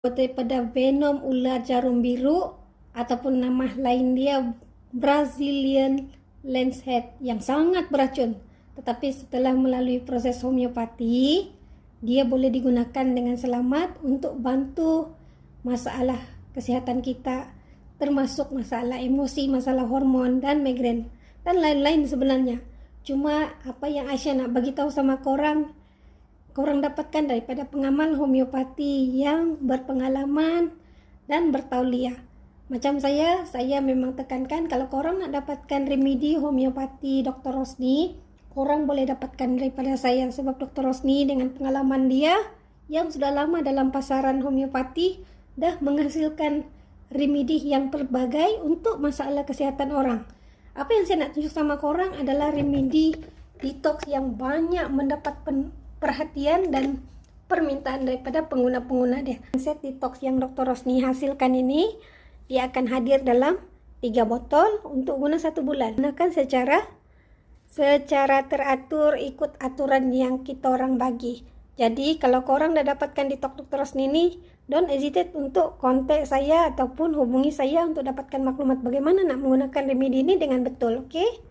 daripada venom ular jarum biru ataupun nama lain dia Brazilian lancehead yang sangat beracun. Tetapi setelah melalui proses homeopati, dia boleh digunakan dengan selamat untuk bantu masalah kesihatan kita termasuk masalah emosi, masalah hormon dan migrain dan lain-lain sebenarnya. Cuma apa yang Aisyah nak bagi tahu sama korang korang dapatkan daripada pengamal homeopati yang berpengalaman dan bertauliah. Macam saya, saya memang tekankan kalau korang nak dapatkan remedi homeopati Dr. Rosni, korang boleh dapatkan daripada saya sebab Dr. Rosni dengan pengalaman dia yang sudah lama dalam pasaran homeopati dah menghasilkan remedi yang pelbagai untuk masalah kesihatan orang. Apa yang saya nak tunjuk sama korang adalah remedi detox yang banyak mendapat pen perhatian dan permintaan daripada pengguna-pengguna dia. Set detox yang Dr. Rosni hasilkan ini, dia akan hadir dalam 3 botol untuk guna satu bulan. Gunakan secara secara teratur ikut aturan yang kita orang bagi. Jadi kalau korang dah dapatkan detox Dr. Rosni ini, don't hesitate untuk kontak saya ataupun hubungi saya untuk dapatkan maklumat bagaimana nak menggunakan remedi ini dengan betul, okey?